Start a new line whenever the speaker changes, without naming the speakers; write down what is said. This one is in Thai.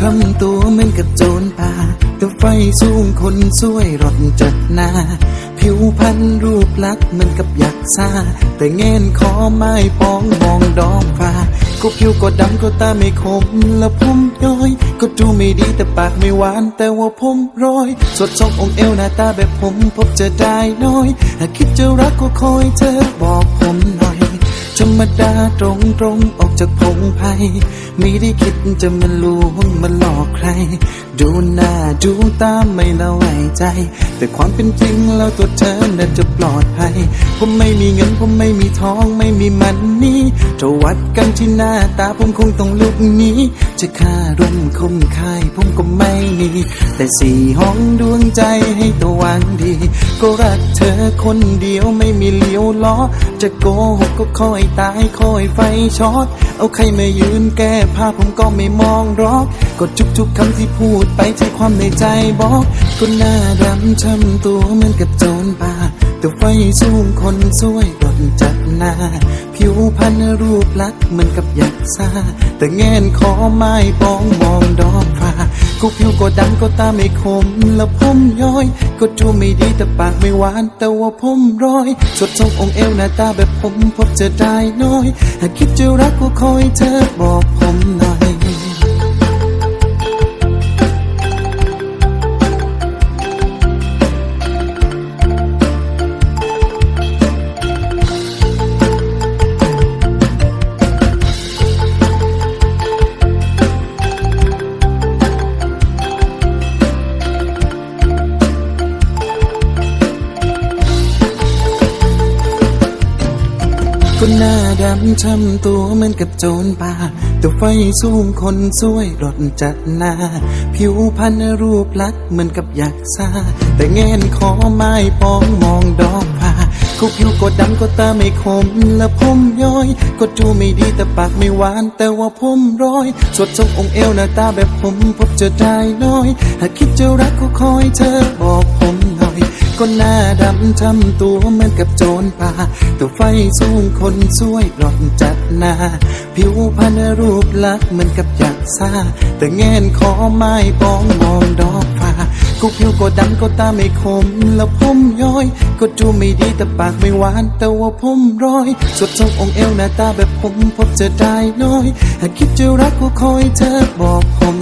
ทำตัวเหมือนกับโจรป่าแต่ไฟสูงคนสวยรถจัดหน้า ผิวพรรณรูปลักษณ์เหมือนกับยักษ์ซาแต่เงินคอไม้ปองมองดอกฟ้าก็ผิวก็ดำก็ตาไม่คมและผมย้อย ก็ดูไม่ดีแต่ปากไม่หวาน แต่ว่าผมร้อย สดทรงองเอวหน้าตาแบบผมพบเจอได้น้อยหากคิดจะรักก็คอยเธอบอกผมหน่อย ธรรมดาตรงตรงอ จากพงไพไม่ได้คิดจะมาลวงมาหลอกใคร ดูหน้าดูตาไม่ละไว้ใจ แต่ความเป็นจริงแล้วตัวเธอน่าจะปลอดภัยผมไม่มีเงินผมไม่มีทองไม่มีมันนี่ถ้าวัดกันที่หน้าตาผมคงต้องลุกหนี้ จะค่าร่วมคมค่ายผมก็ไม่มี แต่สี่ห้องดวงใจให้ตัววางดี ก็รักเธอคนเดียวไม่มีเลี้ยวล้อ จะโกหกก็คอยตายคอยไฟช็อตเอาใครมายืนแก้ผ้าผมก็ไม่มองรอกก็ทุกๆคำที่พูดไปใช่ความในใจบอกก็หน้าดำช้ำตัวเหมือนกับโจรป่าแต่ไฟสูงคนสวย จัดหน้า ผิวพรรณรูปลักษณ์เหมือนกับยักษ์ซาแต่แงนคอไม้ปองมองดอกฟ้าก็ผิวก็ดำก็ตาไม่คม แล้วผมย้อย ก็ดูไม่ดีแต่ปากไม่หวาน แต่ว่าผมร้อย สดทรงองค์เอวหน้าตาแบบผมพบเจอได้น้อย หากคิดจะรักก็คอยเธอบอกผมหน่อย ก็หน้าดำทำตัวเหมือนกับโจรป่าแต่ไฟสูงคนสวยรถจัดหน้า ผิวพรรณรูปลักษ์เหมือนกับยักษ์ซาแต่เงินคอไม้ปองมองดอกผ้าก็ผิวก็ดำก็ตาไม่คมและผมย้อย ก็ดูไม่ดีแต่ปากไม่หวาน แต่ว่าผมร้อย สดทรงองค์เอวหน้าตาแบบผมพบเจอได้น้อย หากคิดจะรักก็คอยเธอบอก ผมหน่อยก็หน้าดำทำตัวเหมือนกับโจรป่าแต่ไฟสูงคนสวยรถจัดหน้า ผิวพรรณรูปลักษณ์เหมือนกับยักษ์ซาแต่เงินคอไม้ปองมองดอกฟ้าก็ผิวก็ดำก็ตาไม่คม แล้วผมย้อย ก็ดูไม่ดีแต่ปากไม่หวาน แต่ว่าผมร้อยสดทรงองเอวหน้าตาแบบผมพบเจอได้น้อย หากคิดจะรักก็คอยเธอบอกผม